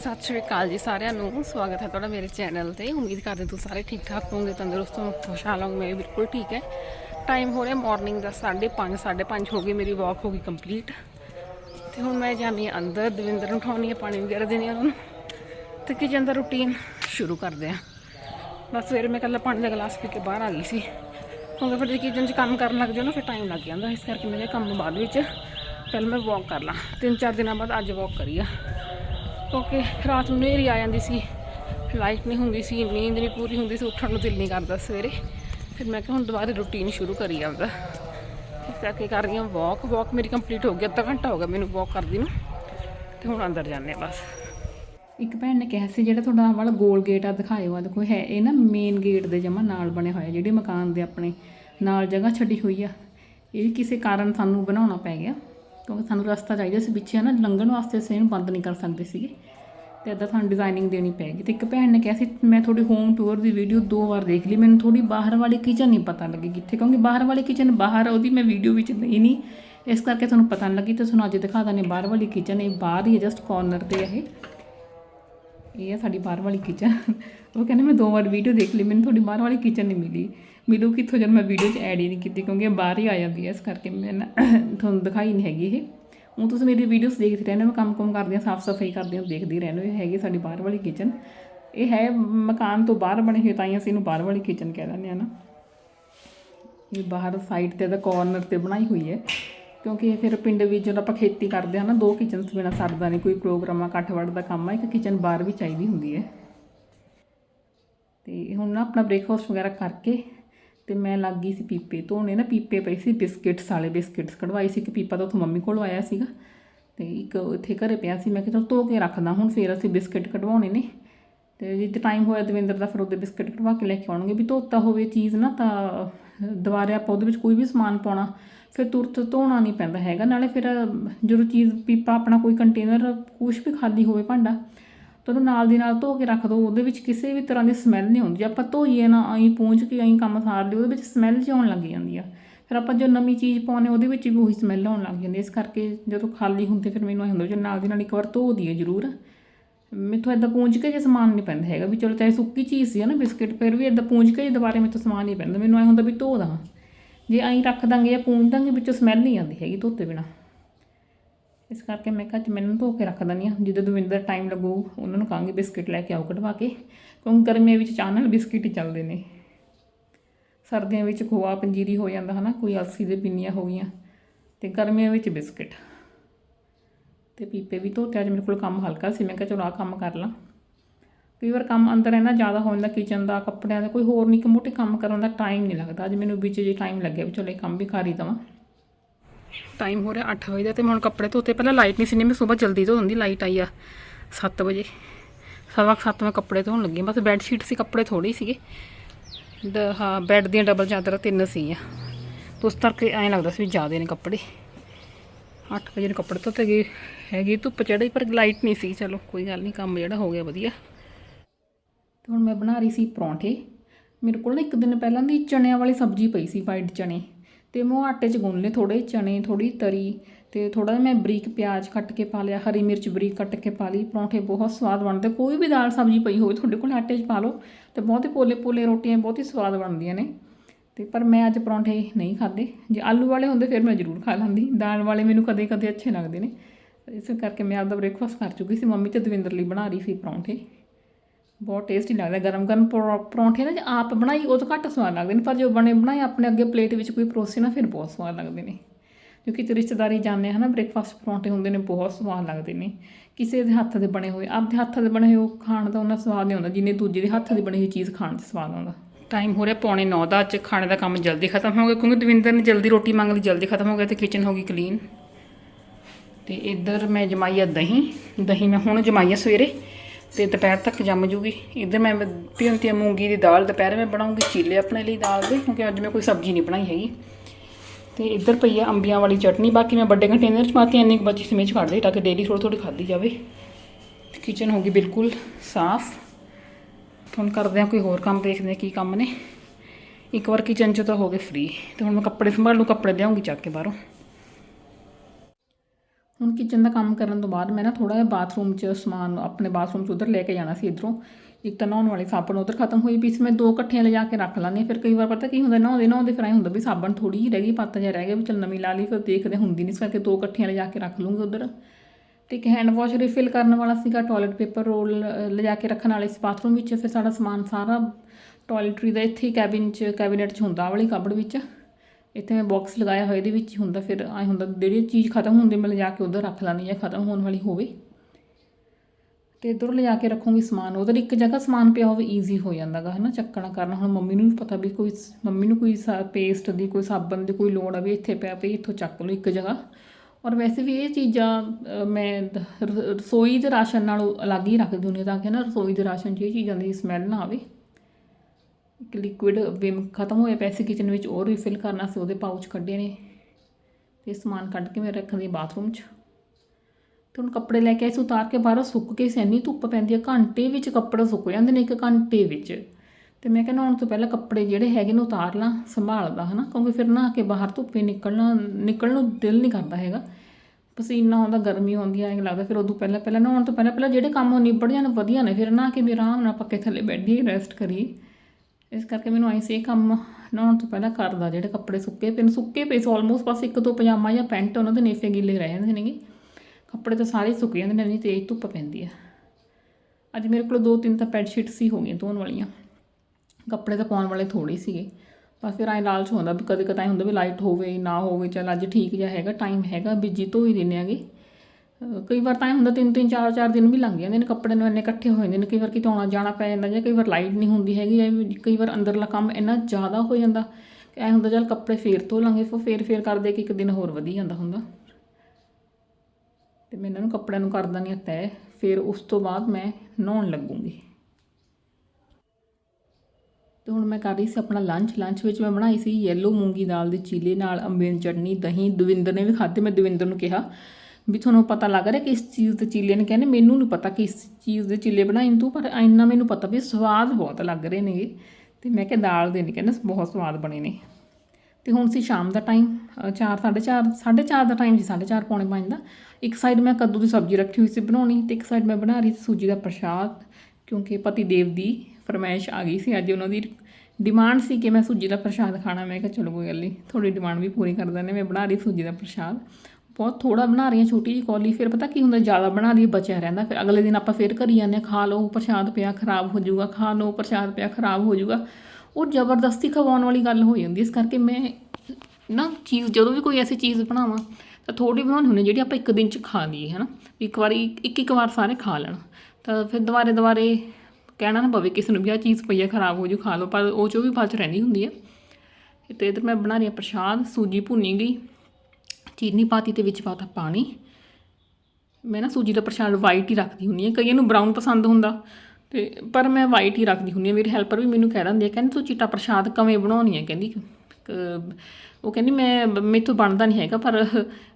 ਸਤਿ ਸ਼੍ਰੀ ਅਕਾਲ ਜੀ ਸਾਰਿਆਂ ਨੂੰ। ਸਵਾਗਤ ਹੈ ਤੁਹਾਡਾ ਮੇਰੇ ਚੈਨਲ ਤੇ। ਉਮੀਦ ਕਰਦੇ ਤੁਸੀਂ ਸਾਰੇ ਠੀਕ ਠਾਕ ਹੋਵੋਗੇ, ਤੰਦਰੁਸਤ ਹੋ ਖੁਸ਼ਹਾਲ ਹੋਵੋਗੇ ਮੈਂ ਬਿਲਕੁਲ ਠੀਕ ਹੈ। ਟਾਈਮ ਹੋ ਰਿਹਾ ਮਾਰਨਿੰਗ ਦਾ 5:30 5:30 ਹੋ ਗਈ ਮੇਰੀ ਵਾਕ ਹੋ ਗਈ ਕੰਪਲੀਟ ਤੇ ਹੁਣ ਮੈਂ ਜਾਂਦੀ ਹਾਂ ਅੰਦਰ, ਦਵਿੰਦਰ ਨੂੰ ਉਠਾਉਣੀ ਹੈ ਪਾਣੀ ਵਗੈਰਾ ਦੇਣੀ ਆ ਉਹਨਾਂ ਨੂੰ। ਤੇ ਕਿਚਨ ਦਾ ਰੂਟੀਨ ਸ਼ੁਰੂ ਕਰਦੇ ਆ ਬਸ ਸਵੇਰੇ ਮੈਂ ਕੱਲਾ ਪਾਣੀ ਦਾ ਗਲਾਸ ਪੀ ਕੇ ਬਾਹਰ ਆ ਗਈ ਸੀ। ਕਿਉਂਕਿ ਫਿਰ ਜੇ ਕਿਚਨ 'ਚ ਕੰਮ ਕਰਨ ਲੱਗ ਜਾਓ ਨਾ, ਫਿਰ ਟਾਈਮ ਲੱਗ ਜਾਂਦਾ। ਇਸ ਕਰਕੇ ਮੈਂ ਕੰਮ ਬਾਅਦ ਵਿੱਚ ਪਹਿਲਾਂ ਮੈਂ ਵਾਕ ਕਰ ਲਾਂ। ਤਿੰਨ ਚਾਰ ਦਿਨਾਂ ਬਾਅਦ ਅੱਜ ਵਾਕ ਕਰੀ ਆ ਕਿਉਂਕਿ ਰਾਤ ਨੂੰ ਹਨੇਰੀ ਆ ਜਾਂਦੀ ਸੀ। ਲਾਈਟ ਨਹੀਂ ਹੁੰਦੀ ਸੀ, ਨੀਂਦ ਨਹੀਂ ਪੂਰੀ ਹੁੰਦੀ ਸੀ, ਉੱਠਣ ਨੂੰ ਦਿਲ ਨਹੀਂ ਕਰਦਾ ਸਵੇਰੇ। ਫਿਰ ਮੈਂ ਕਿਹਾ ਹੁਣ ਦੁਬਾਰਾ ਰੁਟੀਨ ਸ਼ੁਰੂ ਕਰੀ ਆਉਂਦਾ ਇਸ ਕਰਕੇ ਕਰ ਰਹੀ ਹਾਂ ਵਾਕ ਵਾਕ ਮੇਰੀ ਕੰਪਲੀਟ ਹੋ ਗਈ, ਅੱਧਾ ਘੰਟਾ ਹੋ ਗਿਆ ਮੈਨੂੰ ਵਾਕ ਕਰਦੀ ਨੂੰ। ਤੇ ਹੁਣ ਅੰਦਰ ਜਾਂਦੇ ਹਾਂ ਬਸ। ਇੱਕ ਭੈਣ ਨੇ ਕਿਹਾ ਸੀ, ਜਿਹੜਾ ਤੁਹਾਡਾ ਵਾਲਾ ਗੋਲ ਗੇਟ ਆ, ਦਿਖਾਇਓ ਆ। ਦੇਖੋ, ਹੈ ਇਹ ਨਾ ਮੇਨ ਗੇਟ ਦੇ ਜਮਾ ਨਾਲ ਬਣਿਆ ਹੋਇਆ, ਜਿਹੜੇ ਮਕਾਨ ਦੇ ਆਪਣੇ ਨਾਲ ਜਗ੍ਹਾ ਛੱਡੀ ਹੋਈ ਆ। ਇਹ ਕਿਸੇ ਕਾਰਨ ਸਾਨੂੰ ਬਣਾਉਣਾ ਪੈ ਗਿਆ। ਕਿਉਂਕਿ ਸਾਨੂੰ ਰਸਤਾ ਚਾਹੀਦਾ ਸੀ ਪਿੱਛੇ ਨਾ ਲੰਘਣ ਵਾਸਤੇ ਅਸੀਂ ਇਹਨੂੰ ਬੰਦ ਨਹੀਂ ਕਰ ਸਕਦੇ ਸੀਗੇ। ਤੇ ਇੱਦਾਂ ਸਾਨੂੰ ਡਿਜ਼ਾਈਨਿੰਗ ਦੇਣੀ ਪੈਗੀ ਤੇ ਇੱਕ ਭੈਣ ਨੇ ਕਿਹਾ ਸੀ, ਮੈਂ ਤੁਹਾਡੀ ਹੋਮ ਟੂਰ ਦੀ ਵੀਡੀਓ ਦੋ ਵਾਰ ਦੇਖ ਲਈ। ਮੈਨੂੰ ਥੋੜੀ ਬਾਹਰ ਵਾਲੀ ਕਿਚਨ ਨਹੀਂ ਪਤਾ ਲੱਗੀ ਕਿੱਥੇ, ਕਿਉਂਕਿ ਬਾਹਰ ਵਾਲੀ ਕਿਚਨ ਬਾਹਰ, ਉਹਦੀ ਮੈਂ ਵੀਡੀਓ ਵਿੱਚ ਨਹੀਂ ਨਹੀਂ ਇਸ ਕਰਕੇ ਤੁਹਾਨੂੰ ਪਤਾ ਨਹੀਂ ਲੱਗੀ ਤੇ ਤੁਹਾਨੂੰ ਅੱਜ ਦਿਖਾ ਦਾਂ ਬਾਹਰ ਵਾਲੀ ਕਿਚਨ ਇਹ ਬਾਹਰ ਹੀ ਹੈ ਜਸਟ ਕਾਰਨਰ ਤੇ ਇਹ। ਇਹ ਹੈ ਸਾਡੀ ਬਾਹਰ ਵਾਲੀ ਕਿਚਨ ਉਹ ਕਹਿੰਦੇ, ਮੈਂ ਦੋ ਵਾਰ ਵੀਡੀਓ ਦੇਖ ਲਈ, ਮੈਨੂੰ ਤੁਹਾਡੀ ਬਾਹਰ ਵਾਲੀ ਕਿਚਨ ਨਹੀਂ ਮਿਲੀ। ਮਿਲੂ ਕਿੱਥੋਂ ਜਦ ਮੈਂ ਵੀਡੀਓ 'ਚ ਐਡ ਹੀ ਨਹੀਂ ਕੀਤੀ ਕਿਉਂਕਿ ਇਹ ਬਾਹਰ ਹੀ ਆ ਜਾਂਦੀ ਹੈ, ਇਸ ਕਰਕੇ ਮੈਂ ਨਾ ਤੁਹਾਨੂੰ ਦਿਖਾਈ ਨਹੀਂ ਹੈਗੀ ਇਹ। ਹੁਣ ਤੁਸੀਂ ਮੇਰੀ ਵੀਡੀਓਜ਼ ਦੇਖਦੇ ਰਹਿੰਦੇ ਹੋ, ਮੈਂ ਕੰਮ ਕੰਮ ਕਰਦੀ ਹਾਂ, ਸਾਫ਼ ਸਫ਼ਾਈ ਕਰਦੇ ਹਾਂ, ਦੇਖਦੀ ਰਹਿੰਦੇ ਹੋ। ਹੈਗੀ ਸਾਡੀ ਬਾਹਰ ਵਾਲੀ ਕਿਚਨ ਇਹ ਹੈ ਮਕਾਨ ਤੋਂ ਬਾਹਰ ਬਣੇ ਹੋਏ, ਤਾਂ ਹੀ ਅਸੀਂ ਇਹਨੂੰ ਬਾਹਰ ਵਾਲੀ ਕਿਚਨ ਕਹਿ ਦਿੰਦੇ ਹਾਂ ਨਾ। ਇਹ ਬਾਹਰ ਸਾਈਡ ਤੇ ਦਾ ਕਾਰਨਰ ਤੇ ਬਣਾਈ ਹੋਈ ਹੈ। ਕਿਉਂਕਿ ਫਿਰ ਪਿੰਡ ਵਿੱਚ ਜਦੋਂ ਆਪਾਂ ਖੇਤੀ ਕਰਦੇ ਹਾਂ ਨਾ, ਦੋ ਕਿਚਨਸ ਬਿਨਾ ਸਰਦਾ ਨਹੀਂ, ਕੋਈ ਪ੍ਰੋਗਰਾਮ ਆ ਕੱਠ ਵੱਢ ਦਾ ਕੰਮ ਆ, ਇੱਕ ਕਿਚਨ ਬਾਹਰ ਵੀ ਚਾਹੀਦੀ ਹੁੰਦੀ ਹੈ। ਤੇ ਹੁਣ ਨਾ ਆਪਣਾ ਬ੍ਰੇਕਫਾਸਟ ਵਗੈਰਾ ਕਰਕੇ ਤੇ ਮੈਂ ਲੱਗ ਗਈ ਸੀ ਪੀਪੇ ਧੋਣੇ ਨਾ, ਪੀਪੇ ਪਏ ਸੀ, ਬਿਸਕਿਟਸ ਵਾਲੇ ਬਿਸਕਿਟਸ ਕਢਵਾਈ ਸੀ, ਇੱਕ ਪੀਪਾ ਤਾਂ ਉੱਥੋਂ ਮੰਮੀ ਕੋਲੋਂ ਆਇਆ ਸੀਗਾ। ਤੇ ਇੱਕ ਇੱਥੇ ਘਰੇ ਪਿਆ ਸੀ, ਮੈਂ ਕਿਹਾ ਚਲ ਧੋ ਕੇ ਰੱਖਦਾ, ਹੁਣ ਫੇਰ ਅਸੀਂ ਬਿਸਕਿਟ ਕਢਵਾਉਣੇ ਨੇ। ਤੇ ਜਿੱਦ ਟਾਈਮ ਹੋਇਆ ਦਵਿੰਦਰ ਦਾ, ਫਿਰ ਉਹਦੇ ਬਿਸਕਿਟ ਕਢਵਾ ਕੇ ਲੈ ਕੇ ਆਉਣਗੇ, ਵੀ ਧੋਤਾ ਹੋਵੇ ਚੀਜ਼ ਨਾ, ਤਾਂ ਦੁਬਾਰੇ ਆਪਾਂ ਉਹਦੇ ਵਿੱਚ ਕੋਈ ਵੀ ਸਮਾਨ ਪਾਉਣਾ, ਫਿਰ ਤੁਰਤ ਧੋਣਾ ਨਹੀਂ ਪੈਂਦਾ ਹੈਗਾ। ਨਾਲੇ ਫਿਰ ਜਦੋਂ ਚੀਜ਼, ਪੀਪਾ ਆਪਣਾ ਕੋਈ ਕੰਟੇਨਰ ਕੁਝ ਵੀ ਖਾਲੀ ਹੋਵੇ ਭਾਂਡਾ ਤਾਂ ਉਹਨੂੰ ਨਾਲ ਦੀ ਨਾਲ ਧੋ ਕੇ ਰੱਖ ਦਿਓ ਉਹਦੇ ਵਿੱਚ ਕਿਸੇ ਵੀ ਤਰ੍ਹਾਂ ਦੀ ਸਮੈਲ ਨਹੀਂ ਹੁੰਦੀ। ਆਪਾਂ ਧੋਈਏ ਨਾ, ਐਂ ਪੂੰਝ ਕੇ ਐਂ ਕੰਮ ਸਾਰ ਲਿਓ ਉਹਦੇ ਵਿੱਚ ਸਮੈਲ ਜਿਹੀ ਲੱਗ ਜਾਂਦੀ ਆ। ਫਿਰ ਆਪਾਂ ਜੋ ਨਵੀਂ ਚੀਜ਼ ਪਾਉਨੇ ਉਹਦੇ ਵਿੱਚ ਵੀ ਉਹੀ ਸਮੈਲ ਆਉਣ ਲੱਗ ਜਾਂਦੀ ਇਸ ਕਰਕੇ ਜਦੋਂ ਖਾਲੀ ਹੁੰਦੀ, ਫਿਰ ਮੈਨੂੰ ਇਹ ਹੁੰਦਾ ਜੇ ਨਾਲ ਦੀ ਨਾਲ ਇੱਕ ਵਾਰ ਧੋ ਦਈਏ ਜ਼ਰੂਰ। ਮੈਥੋਂ ਇਦਾਂ ਪੂੰਝ ਕੇ ਜੇ ਸਮਾਨ ਨਹੀਂ ਪੈਂਦਾ ਹੈਗਾ, ਵੀ ਚਲੋ ਚਾਹੇ ਸੁੱਕੀ ਚੀਜ਼ ਸੀ ਨਾ ਬਿਸਕਿਟ, ਫਿਰ ਵੀ ਇਦਾਂ ਪੂੰਝ ਕੇ ਜੇ ਦੁਬਾਰੇ ਮੈਥੋਂ ਸਮਾਨ ਨਹੀਂ ਪੈਂਦਾ। ਮੈਨੂੰ ਐਂ ਹੁੰਦਾ ਵੀ ਧੋ ਦਾਂ। ਜੇ ਐਂ ਰੱਖ ਦਾਂਗੇ ਜਾਂ ਪੂੰਝ ਦਾਂਗੇ, ਵਿੱਚੋਂ ਸਮੈਲ ਨਹੀਂ ਆਉਂਦੀ ਹੈਗੀ ਧੋਤੇ ਬਿਨਾ। ਇਸ ਕਰਕੇ ਮੈਂ ਕਿਹਾ ਚ ਮੈਨੂੰ ਧੋ ਕੇ ਰੱਖ ਦਿੰਦੀ ਹਾਂ। ਜਦੋਂ ਦਵਿੰਦਰ ਟਾਈਮ ਲੱਗੂ, ਉਹਨਾਂ ਨੂੰ ਕਹਾਂਗੀ ਬਿਸਕਿਟ ਲੈ ਕੇ ਆਓ ਕਢਵਾ ਕੇ, ਕਿਉਂਕਿ ਗਰਮੀਆਂ ਵਿੱਚ ਚਾਹ ਨਾਲ ਬਿਸਕਿਟ ਹੀ ਚੱਲਦੇ ਨੇ। ਸਰਦੀਆਂ ਵਿੱਚ ਖੋਆ ਪੰਜੀਰੀ ਹੋ ਜਾਂਦਾ, ਹਨਾ, ਕੋਈ ਅਲਸੀ ਦੇ ਪਿੰਨੀਆਂ ਹੋ ਗਈਆਂ, ਤੇ ਗਰਮੀਆਂ ਵਿੱਚ ਬਿਸਕਿਟ। ਤੇ ਪੀਪੇ ਵੀ ਧੋਤੇ, ਅੱਜ ਮੇਰੇ ਕੋਲ ਕੰਮ ਹਲਕਾ ਸੀ, ਮੈਂ ਕਿਹਾ ਚਲੋ ਆਹ ਕੰਮ ਕਰ ਲਾਂ। ਕਈ ਵਾਰ ਕੰਮ ਅੰਦਰ ਹੈ ਨਾ ਜ਼ਿਆਦਾ ਹੋ ਜਾਂਦਾ ਕਿਚਨ ਦਾ, ਕੱਪੜਿਆਂ ਦਾ, ਕੋਈ ਹੋਰ ਨਿੱਕੇ ਮੋਟੇ ਕੰਮ ਕਰਨ ਦਾ ਟਾਈਮ ਨਹੀਂ ਲੱਗਦਾ। ਅੱਜ ਮੈਨੂੰ ਵਿੱਚ ਜੇ ਟਾਈਮ ਲੱਗਿਆ ਵੀ ਚਲੋ ਇਹ ਕੰਮ ਵੀ ਕਰ ਹੀ ਦਵਾਂ। ਟਾਈਮ ਹੋ ਰਿਹਾ 8 ਵਜੇ ਦਾ ਤੇ ਮੈਂ ਹੁਣ ਕੱਪੜੇ ਧੋਤੇ, ਪਹਿਲਾਂ ਲਾਈਟ ਨਹੀਂ ਸੀ, ਨਹੀਂ, ਮੈਂ ਸਵੇਰ ਜਲਦੀ ਧੋ ਦਿੰਦੀ ਲਾਈਟ ਆਈ ਆ 7 ਵਜੇ। ਸਵਾ ਕੁ ਸੱਤ ਮੈਂ ਕੱਪੜੇ ਧੋਣ ਲੱਗੀ ਬਸ ਬੈੱਡ ਸ਼ੀਟ ਸੀ, ਕੱਪੜੇ ਥੋੜੀ ਸੀਗੇ। ਦ- ਹਾਂ ਬੈੱਡ ਦੀਆਂ ਡਬਲ ਚਾਦਰਾਂ ਤਿੰਨ ਸੀ ਆ। ਉਸ ਕਰਕੇ ਐਂ ਲੱਗਦਾ ਸੀ ਵੀ ਜ਼ਿਆਦੇ ਨੇ ਕੱਪੜੇ। 8 ਵਜੇ ਨੂੰ ਕੱਪੜੇ ਧੋਤੇ ਗਏ, ਹੈਗੀ ਧੁੱਪ ਚੜ੍ਹੀ, ਪਰ ਲਾਈਟ ਨਹੀਂ ਸੀ, ਚਲੋ ਕੋਈ ਗੱਲ ਨਹੀਂ, ਕੰਮ ਜਿਹੜਾ ਹੋ ਗਿਆ ਵਧੀਆ। ਤੇ ਹੁਣ ਮੈਂ ਬਣਾ ਰਹੀ ਸੀ ਪਰੌਂਠੇ। ਮੇਰੇ ਕੋਲ ਨਾ ਇੱਕ ਦਿਨ ਪਹਿਲਾਂ ਦੀ ਚਣਿਆਂ ਵਾਲੀ ਸਬਜ਼ੀ ਪਈ ਸੀ ਵਾਈਟ ਚਣੇ ਤੇ ਮੈਂ ਉਹ ਆਟੇ 'ਚ ਗੁੰਨ ਲਏ ਥੋੜੇ ਚਣੇ ਥੋੜੀ ਤਰੀ ਤੇ ਥੋੜਾ ਜਿਹਾ ਮੈਂ ਬਰੀਕ ਪਿਆਜ਼ ਕੱਟ ਕੇ ਪਾ ਲਿਆ, ਹਰੀ ਮਿਰਚ ਬਰੀਕ ਕੱਟ ਕੇ ਪਾ ਲਈ, ਪਰੌਂਠੇ ਬਹੁਤ ਸਵਾਦ ਬਣਦੇ, ਕੋਈ ਵੀ ਦਾਲ ਸਬਜ਼ੀ ਪਈ ਹੋਵੇ ਤੁਹਾਡੇ ਕੋਲ ਆਟੇ 'ਚ ਪਾ ਲਓ, ਤੇ ਬਹੁਤ ਹੀ ਪੋਲੇ ਪੋਲੇ ਰੋਟੀਆਂ ਬਹੁਤ ਹੀ ਸਵਾਦ ਬਣਦੀਆਂ ਨੇ। ਤੇ ਪਰ ਮੈਂ ਅੱਜ ਪਰੌਂਠੇ ਨਹੀਂ ਖਾਦੇ ਜੇ ਆਲੂ ਵਾਲੇ ਹੁੰਦੇ ਫਿਰ ਮੈਂ ਜ਼ਰੂਰ ਖਾ ਲੈਂਦੀ, ਦਾਲ ਵਾਲੇ ਮੈਨੂੰ ਕਦੇ ਕਦੇ ਅੱਛੇ ਲੱਗਦੇ ਨੇ। ਇਸ ਕਰਕੇ ਮੈਂ ਆਪਦਾ ਬ੍ਰੇਕਫਾਸਟ ਕਰ ਚੁੱਕੀ ਸੀ, ਮੰਮੀ ਤੇ ਦਵਿੰਦਰ ਲਈ ਬਣਾ ਰਹੀ ਸੀ ਪਰੌਂਠੇ। ਬਹੁਤ ਟੇਸਟੀ ਲੱਗਦਾ, ਗਰਮ ਗਰਮ ਪਰੌ- ਪਰੌਂਠੇ ਨਾ ਜੇ ਆਪ ਬਣਾਈ, ਉਹ ਤੋਂ ਘੱਟ ਸਵਾਦ ਲੱਗਦੇ ਨੇ, ਪਰ ਜੋ ਬਣੇ ਬਣਾਏ, ਆਪਣੇ ਅੱਗੇ ਪਲੇਟ ਵਿੱਚ ਕੋਈ ਪਰੋਸੇ ਨਾ, ਫਿਰ ਬਹੁਤ ਸਵਾਦ ਲੱਗਦੇ ਨੇ। ਕਿਉਂਕਿ ਤੇ ਰਿਸ਼ਤੇਦਾਰੀ ਜਾਂਦੇ ਹਨਾ ਬ੍ਰੇਕਫਾਸਟ ਪਰੌਂਠੇ ਹੁੰਦੇ ਨੇ, ਬਹੁਤ ਸਵਾਦ ਲੱਗਦੇ ਨੇ। ਕਿਸੇ ਦੇ ਹੱਥ ਦੇ ਬਣੇ ਹੋਏ, ਆਪਦੇ ਹੱਥ ਦੇ ਬਣੇ ਹੋਏ, ਉਹ ਖਾਣ ਦਾ ਉਹਨਾਂ ਸਵਾਦ ਨਹੀਂ ਆਉਂਦਾ, ਜਿੰਨੇ ਦੂਜੇ ਦੇ ਹੱਥ ਦੀ ਬਣੀ ਹੋਈ ਚੀਜ਼ ਖਾਣ 'ਚ ਸਵਾਦ ਆਉਂਦਾ। ਟਾਈਮ ਹੋ ਰਿਹਾ ਪੌਣੇ 9 ਦਾ, ਅੱਜ ਖਾਣੇ ਦਾ ਕੰਮ ਜਲਦੀ ਖਤਮ ਹੋ ਗਿਆ, ਕਿਉਂਕਿ ਦਵਿੰਦਰ ਨੇ ਜਲਦੀ ਰੋਟੀ ਮੰਗ ਲਈ, ਜਲਦੀ ਖਤਮ ਹੋ ਗਿਆ, ਤੇ ਕਿਚਨ ਹੋ ਗਈ ਕਲੀਨ ਤੇ ਇੱਧਰ ਮੈਂ ਜਮਾਈ ਆ ਦਹੀਂ ਦਹੀਂ ਮੈਂ ਹੁਣ ਜਮਾਈ ਆ ਸਵੇਰੇ। ਤੇ ਦੁਪਹਿਰ ਤੱਕ ਜੰਮ ਜੂਗੀ। ਇੱਧਰ ਮੈਂ ਭਿਉਂਤੀ ਆ ਮੂੰਗੀ ਦੀ ਦਾਲ ਦੁਪਹਿਰ ਮੈਂ ਬਣਾਉਂਗੀ, ਚੀਲੇ ਆਪਣੇ ਲਈ ਦਾਲ ਦੇ, ਕਿਉਂਕਿ ਅੱਜ ਮੈਂ ਕੋਈ ਸਬਜ਼ੀ ਨਹੀਂ ਬਣਾਈ ਹੈਗੀ। ਤੇ ਇੱਧਰ ਪਈ ਆ ਅੰਬੀਆਂ ਵਾਲੀ ਚਟਨੀ, ਬਾਕੀ ਮੈਂ ਵੱਡੇ ਕੰਟੇਨਰ ਚ ਪਾਤੀ, ਇੰਨੀ ਕੁ ਬਚੀ ਸੀ ਚ ਕੱਢ ਲਈ, ਤਾਂ ਕਿ ਡੇਲੀ ਥੋੜੀ ਥੋੜੀ ਖਾਧੀ ਜਾਵੇ। ਕਿਚਨ ਹੋ ਗਈ ਬਿਲਕੁਲ ਸਾਫ਼। ਹੁਣ ਕਰਦੇ ਆ ਕੋਈ ਹੋਰ ਕੰਮ, ਦੇਖਦੇ ਆ ਕੀ ਕੰਮ ਨੇ। ਇੱਕ ਵਾਰ ਕਿਚਨ ਚ ਤਾਂ ਹੋ ਗਏ ਫ੍ਰੀ ਤੇ ਹੁਣ ਮੈਂ ਕੱਪੜੇ ਸੰਭਾਲ ਲੂ ਕੱਪੜੇ ਲਿਆਉਂਗੀ ਚੱਕ ਕੇ ਬਾਹਰੋਂ। ਹੁਣ ਕਿਚਨ ਦਾ ਕੰਮ ਕਰਨ ਤੋਂ ਬਾਅਦ ਮੈਂ ਨਾ ਥੋੜਾ ਜਿਹਾ ਬਾਥਰੂਮ 'ਚ ਸਮਾਨ ਆਪਣੇ ਬਾਥਰੂਮ 'ਚ ਉਧਰ ਲੈ ਕੇ ਜਾਣਾ ਸੀ ਇਧਰੋਂ। ਇੱਕ ਤਾਂ ਨਹਾਉਣ ਵਾਲੀ ਸਾਬਣ ਉਧਰ ਖਤਮ ਹੋਈ ਪਈ ਸੀ, ਮੈਂ ਦੋ ਇਕੱਠੀਆਂ ਲਿਜਾ ਕੇ ਰੱਖ ਲਾਂਗੀ ਫਿਰ ਕਈ ਵਾਰ ਪਤਾ ਕੀ ਹੁੰਦਾ, ਨਹਾਉਂਦੇ ਨਹਾਉਂਦੇ ਫਿਰ ਐ ਹੁੰਦਾ ਵੀ ਸਾਬਣ ਥੋੜੀ ਜਿਹੀ ਰਹਿ ਗਈ, ਪੱਤ ਜਿਹਾ ਰਹਿ ਗਿਆ ਵੀ ਚਲ ਨਵੀਂ ਲਾ ਲਈ, ਫਿਰ ਦੇਖਦੇ ਹੁੰਦੀ ਨਹੀਂ ਇਸ ਕਰਕੇ ਦੋ ਇਕੱਠੀਆਂ ਲਿਜਾ ਕੇ ਰੱਖ ਲੂੰਗੀ ਉਧਰ। ਤੇ ਇੱਕ ਹੈਂਡ ਵਾਸ਼ ਰਿਫਿਲ ਕਰਨ ਵਾਲਾ ਸੀਗਾ ਟਾਇਲਟ ਪੇਪਰ ਰੋਲ ਲਿਜਾ ਕੇ ਰੱਖਣ ਵਾਲੇ ਸੀ ਬਾਥਰੂਮ ਵਿੱਚ। ਫਿਰ ਸਾਡਾ ਸਮਾਨ ਸਾਰਾ ਟਾਇਲਟਰੀ ਦਾ ਇੱਥੇ ਕੈਬਿਨ 'ਚ ਕੈਬਿਨੇਟ 'ਚ ਹੁੰਦਾ ਵਾਲੀ ਕਬੜ ਵਿੱਚ। ਇੱਥੇ ਮੈਂ ਬਾਕਸ ਲਗਾਇਆ ਹੋਇਆ, ਇਹਦੇ ਵਿੱਚ ਹੀ ਹੁੰਦਾ, ਫਿਰ ਐ ਹੁੰਦਾ ਜਿਹੜੀ ਚੀਜ਼ ਖਤਮ ਹੁੰਦੀ ਮੈਂ ਲਿਜਾ ਕੇ ਉਧਰ ਰੱਖ ਲਾਂਗੀ ਜਾਂ ਖਤਮ ਹੋਣ ਵਾਲੀ ਹੋਵੇ। ਤੇ ਇਧਰ ਲਿਜਾ ਕੇ ਰੱਖੂੰਗੀ ਸਮਾਨ ਉਧਰ ਇੱਕ ਜਗ੍ਹਾ ਸਮਾਨ ਪਿਆ ਹੋਵੇ ਈਜ਼ੀ ਹੋ ਜਾਂਦਾਗਾ, ਹਨਾ, ਚੱਕਣਾ ਕਰਨਾ, ਹੁਣ ਮੰਮੀ ਨੂੰ ਵੀ ਪਤਾ ਵੀ ਕੋਈ ਮੰਮੀ ਨੂੰ ਕੋਈ ਪੇਸਟ ਦੀ, ਕੋਈ ਸਾਬਣ ਦੀ ਕੋਈ ਲੋੜ ਆ ਵੀ ਇੱਥੇ ਪਿਆ ਪਈ ਇੱਥੋਂ ਚੱਕ ਲਓ ਇੱਕ ਜਗ੍ਹਾ। ਔਰ ਵੈਸੇ ਵੀ ਇਹ ਚੀਜ਼ਾਂ ਮੈਂ ਰਸੋਈ ਦੇ ਰਾਸ਼ਨ ਨਾਲੋਂ ਅਲੱਗ ਹੀ ਰੱਖ ਦਿੰਦੀ ਤਾਂ ਕਿ ਨਾ ਰਸੋਈ ਦੇ ਰਾਸ਼ਨ 'ਚ ਇਹ ਚੀਜ਼ਾਂ ਦੀ ਸਮੈਲ ਨਾ ਆਵੇ। ਇੱਕ ਲਿਕੁਇਡ ਵਿਮ ਖਤਮ ਹੋਏ ਪੈਸੇ ਕਿਚਨ ਵਿੱਚ ਉਹ ਰਿਫਿਲ ਕਰਨਾ ਸੀ, ਉਹਦੇ ਪਾਊਚ ਕੱਢੇ ਨੇ। ਤੇ ਸਮਾਨ ਕੱਢ ਕੇ ਮੈਂ ਰੱਖਦੀ ਹਾਂ ਬਾਥਰੂਮ 'ਚ। ਤੇ ਹੁਣ ਕੱਪੜੇ ਲੈ ਕੇ ਆਈ ਸੀ, ਉਤਾਰ ਕੇ ਬਾਹਰੋਂ ਸੁੱਕ ਕੇ ਸੈਨੀ ਧੁੱਪ ਪੈਂਦੀ ਆ, ਘੰਟੇ ਵਿੱਚ ਕੱਪੜੇ ਸੁੱਕ ਜਾਂਦੇ ਨੇ ਇੱਕ ਘੰਟੇ ਵਿੱਚ। ਤੇ ਮੈਂ ਕਹਿੰਦਾ ਹੁਣ ਤੋਂ ਪਹਿਲਾਂ ਕੱਪੜੇ ਜਿਹੜੇ ਹੈਗੇ ਨੇ ਉਤਾਰ ਲਾਂ, ਸੰਭਾਲਦਾ, ਹਨਾ? ਕਿਉਂਕਿ ਫਿਰ ਨਹਾ ਕੇ ਬਾਹਰ ਧੁੱਪੇ ਨਿਕਲਣਾ, ਨਿਕਲਣ ਨੂੰ ਦਿਲ ਨਹੀਂ ਕਰਦਾ ਹੈਗਾ। ਪਸੀਨਾ ਆਉਂਦਾ ਗਰਮੀ ਆਉਂਦੀ ਐਂ ਲੱਗਦਾ, ਫਿਰ ਉਦੋਂ ਪਹਿਲਾਂ ਪਹਿਲਾਂ ਨਹਾਉਣ ਤੋਂ ਪਹਿਲਾਂ ਪਹਿਲਾਂ ਜਿਹੜੇ ਕੰਮ ਉਹ ਨਿਬੜ ਜਾਣ ਵਧੀਆ ਨੇ, ਫਿਰ ਨਹਾ ਕੇ ਵੀ ਆਰਾਮ ਨਾਲ ਪੱਕੇ ਥੱਲੇ ਬੈਠੀਏ ਰੈਸਟ ਕਰੀਏ। ਇਸ ਕਰਕੇ ਮੈਨੂੰ ਆਈ ਸੀ ਇਹ ਕੰਮ ਨਹਾਉਣ ਤੋਂ ਪਹਿਲਾਂ ਕਰਦਾ ਜਿਹੜੇ ਕੱਪੜੇ ਸੁੱਕੇ ਪਏ ਨੇ, ਸੁੱਕੇ ਪਏ ਸੀ ਆਲਮੋਸਟ ਬਸ ਇੱਕ ਦੋ ਪਜਾਮਾ ਜਾਂ ਪੈਂਟ ਉਹਨਾਂ ਦੇ ਨੇਫੇ ਗਿੱਲੇ ਰਹਿ ਜਾਂਦੇ ਨੇਗੇ। ਕੱਪੜੇ ਤਾਂ ਸਾਰੇ ਸੁੱਕ ਜਾਂਦੇ ਨੇ ਨਹੀਂ ਤੇਜ਼ ਧੁੱਪ ਪੈਂਦੀ ਆ। ਅੱਜ ਮੇਰੇ ਕੋਲ ਦੋ ਤਿੰਨ ਤਾਂ ਬੈੱਡ ਸ਼ੀਟਸ ਹੀ ਹੋ ਗਈਆਂ, ਧੋਣ ਵਾਲੀਆਂ। ਕੱਪੜੇ ਤਾਂ ਪਾਉਣ ਵਾਲੇ ਥੋੜੇ ਸੀਗੇ। ਬਸ ਫਿਰ ਐਂ ਲਾਲਚ ਹੁੰਦਾ ਵੀ ਕਦੇ ਕਦਾਈ ਹੁੰਦਾ ਵੀ ਲਾਈਟ ਹੋਵੇ, ਨਾ ਹੋਵੇ, ਚੱਲ ਅੱਜ ਠੀਕ ਜਿਹਾ ਹੈਗਾ ਟਾਈਮ ਹੈਗਾ ਬੀਜੀ ਧੋ ਹੀ ਦਿੰਦੇ ਆਗੇ ਕਈ ਵਾਰ ਤਾਂ ਐਂ ਹੁੰਦਾ ਤਿੰਨ ਤਿੰਨ ਚਾਰ ਚਾਰ ਦਿਨ ਵੀ ਲੰਘ ਜਾਂਦੇ ਨੇ, ਕੱਪੜੇ ਨੂੰ ਇੰਨੇ ਇਕੱਠੇ ਹੋ ਜਾਂਦੇ ਨੇ, ਕਈ ਵਾਰ ਕਿਤੇ ਆਉਣਾ ਜਾਣਾ ਪੈ ਜਾਂਦਾ ਜਾਂ ਕਈ ਵਾਰ ਲਾਈਟ ਨਹੀਂ ਹੁੰਦੀ ਹੈਗੀ ਜਾਂ ਕਈ ਵਾਰ ਅੰਦਰਲਾ ਕੰਮ ਇੰਨਾ ਜ਼ਿਆਦਾ ਹੋ ਜਾਂਦਾ ਕਿ ਐਂ ਹੁੰਦਾ ਚੱਲ ਕੱਪੜੇ ਫੇਰ ਧੋ ਲਾਂਗੇ, ਫਿਰ, ਫੇਰ ਫੇਰ ਕਰਦੇ ਕਿ ਇੱਕ ਦਿਨ ਹੋਰ ਵਧੀ ਜਾਂਦਾ ਹੁੰਦਾ। ਤੇ ਮੈਂ ਇਹਨਾਂ ਨੂੰ ਕੱਪੜਿਆਂ ਨੂੰ ਕਰਦਾ ਨਹੀਂ ਹਾਂ ਤੈਅ ਫਿਰ ਉਸ ਤੋਂ ਬਾਅਦ ਮੈਂ ਨਹਾਉਣ ਲੱਗੂੰਗੀ। ਤੇ ਹੁਣ ਮੈਂ ਕਰ ਰਹੀ ਸੀ ਆਪਣਾ ਲੰਚ ਲੰਚ ਵਿੱਚ ਮੈਂ ਬਣਾਈ ਸੀ ਯੈਲੋ ਮੂੰਗੀ ਦਾਲ ਦੇ ਚੀਲੇ ਨਾਲ ਅੰਬੀਆਂ ਦੀ ਚਟਨੀ, ਦਹੀਂ, ਦਵਿੰਦਰ ਨੇ ਵੀ ਖਾਧੇ, ਮੈਂ ਦਵਿੰਦਰ ਨੂੰ ਕਿਹਾ ਵੀ ਤੁਹਾਨੂੰ ਪਤਾ ਲੱਗ ਰਿਹਾ ਕਿ ਇਸ ਚੀਜ਼ ਦੇ ਚੀਲੇ ਨੇ ਕਹਿੰਦੇ ਮੈਨੂੰ ਨਹੀਂ ਪਤਾ ਕਿ ਇਸ ਚੀਜ਼ ਦੇ ਚੀਲੇ ਬਣਾਈ ਤੂੰ, ਪਰ ਇੰਨਾ ਮੈਨੂੰ ਪਤਾ ਵੀ ਸਵਾਦ ਬਹੁਤ ਲੱਗ ਰਹੇ ਨੇਗੇ। ਤੇ ਮੈਂ ਕਿਹਾ ਦਾਲ ਦੇ ਨਹੀਂ ਕਹਿੰਦੇ ਬਹੁਤ ਸਵਾਦ ਬਣੇ ਨੇ। ਤੇ ਹੁਣ ਸੀ ਸ਼ਾਮ ਦਾ ਟਾਈਮ 4 4:30 4:30 ਦਾ ਟਾਈਮ ਸੀ 4:30 ਪੌਣੇ 5 ਦਾ। ਇੱਕ ਸਾਈਡ ਮੈਂ ਕੱਦੂ ਦੀ ਸਬਜ਼ੀ ਰੱਖੀ ਹੋਈ ਸੀ ਬਣਾਉਣੀ, ਤੇ ਇੱਕ ਸਾਈਡ ਮੈਂ ਬਣਾ ਰਹੀ ਸੀ ਸੂਜੀ ਦਾ ਪ੍ਰਸ਼ਾਦ, ਕਿਉਂਕਿ ਪਤੀ ਦੇਵ ਦੀ ਫਰਮਾਇਸ਼ ਆ ਗਈ ਸੀ, ਅੱਜ ਉਹਨਾਂ ਦੀ ਡਿਮਾਂਡ ਸੀ ਕਿ ਮੈਂ ਸੂਜੀ ਦਾ ਪ੍ਰਸ਼ਾਦ ਖਾਣਾ। ਮੈਂ ਕਿਹਾ ਚਲੋ ਕੋਈ ਗੱਲ ਨਹੀਂ ਥੋੜੀ ਡਿਮਾਂਡ ਵੀ ਪੂਰੀ ਕਰ ਦਿੰਦੇ ਮੈਂ ਬਣਾ ਰਹੀ ਸੂਜੀ ਦਾ ਪ੍ਰਸ਼ਾਦ। ਬਹੁਤ ਥੋੜਾ ਬਣਾ ਰਹੀ ਹਾਂ ਛੋਟੀ ਜਿਹੀ ਕੌਲੀ ਫਿਰ ਪਤਾ ਕੀ ਹੁੰਦਾ ਜ਼ਿਆਦਾ ਬਣਾ ਲਈ ਬਚਿਆ ਰਹਿੰਦਾ ਫਿਰ ਅਗਲੇ ਦਿਨ ਆਪਾਂ ਫਿਰ ਕਰੀ ਜਾਂਦੇ ਹਾਂ, ਖਾ ਲਓ ਪ੍ਰਸ਼ਾਦ ਪਿਆ ਖਰਾਬ ਹੋ ਜਾਊਗਾ ਖਾ ਲਓ ਪ੍ਰਸ਼ਾਦ ਪਿਆ ਖਰਾਬ ਹੋ ਜਾਊਗਾ। ਉਹ ਜ਼ਬਰਦਸਤੀ ਖਵਾਉਣ ਵਾਲੀ ਗੱਲ ਹੋ ਜਾਂਦੀ ਇਸ ਕਰਕੇ ਮੈਂ ਨਾ ਚੀਜ਼ ਜਦੋਂ ਵੀ ਕੋਈ ਐਸੀ ਚੀਜ਼ ਬਣਾਵਾਂ ਤਾਂ ਥੋੜੀ ਬਣਾਉਣੀ ਹੁੰਦੀ ਜਿਹੜੀ ਆਪਾਂ ਇੱਕ ਦਿਨ ਚ ਖਾ ਲਈਏ ਹਨਾ ਵੀ ਇੱਕ ਵਾਰੀ ਇੱਕ ਇੱਕ ਵਾਰ ਸਾਰੇ ਖਾ ਲੈਣ। ਤਾਂ ਫਿਰ ਦੁਬਾਰੇ ਦੁਬਾਰੇ ਕਹਿਣਾ ਨਾ ਪਵੇ ਕਿਸੇ ਨੂੰ ਵੀ ਆਹ ਚੀਜ਼ ਪਈ ਹੈ ਖਰਾਬ ਹੋ ਜੂ ਖਾ ਲਓ ਪਰ ਉਹ ਚੋਂ ਵੀ ਬਚ ਰਹਿੰਦੀ ਹੁੰਦੀ ਹੈ। ਤੇ ਇਧਰ ਮੈਂ ਬਣਾ ਰਹੀ ਹਾਂ ਪ੍ਰਸ਼ਾਦ ਸੂਜੀ ਭੁੰਨੀ ਗਈ। ਚੀਨੀ ਪਾਤੀ ਤੇ ਵਿੱਚ ਪਾਤਾ ਪਾਣੀ। ਮੈਂ ਨਾ ਸੂਜੀ ਦਾ ਪ੍ਰਸ਼ਾਦ ਵਾਈਟ ਹੀ ਰੱਖਦੀ ਹੁੰਦੀ ਹਾਂ। ਕਈਆਂ ਨੂੰ ਬਰਾਊਨ ਪਸੰਦ ਹੁੰਦਾ। ਤੇ ਪਰ ਮੈਂ ਵਾਈਟ ਹੀ ਰੱਖਦੀ ਹੁੰਦੀ ਹਾਂ। ਮੇਰੇ ਹੈਲਪਰ ਵੀ ਮੈਨੂੰ ਕਹਿ ਦਿੰਦੇ ਆ ਕਹਿੰਦੀ ਤੂੰ ਚਿੱਟਾ ਪ੍ਰਸ਼ਾਦ ਕਿਵੇਂ ਬਣਾਉਣੀ ਹੈ? ਕਹਿੰਦੀ, ਕ- ਉਹ ਕਹਿੰਦੀ, ਮੈਂ, ਮੇਥੋਂ ਬਣਦਾ ਨਹੀਂ ਹੈਗਾ, ਪਰ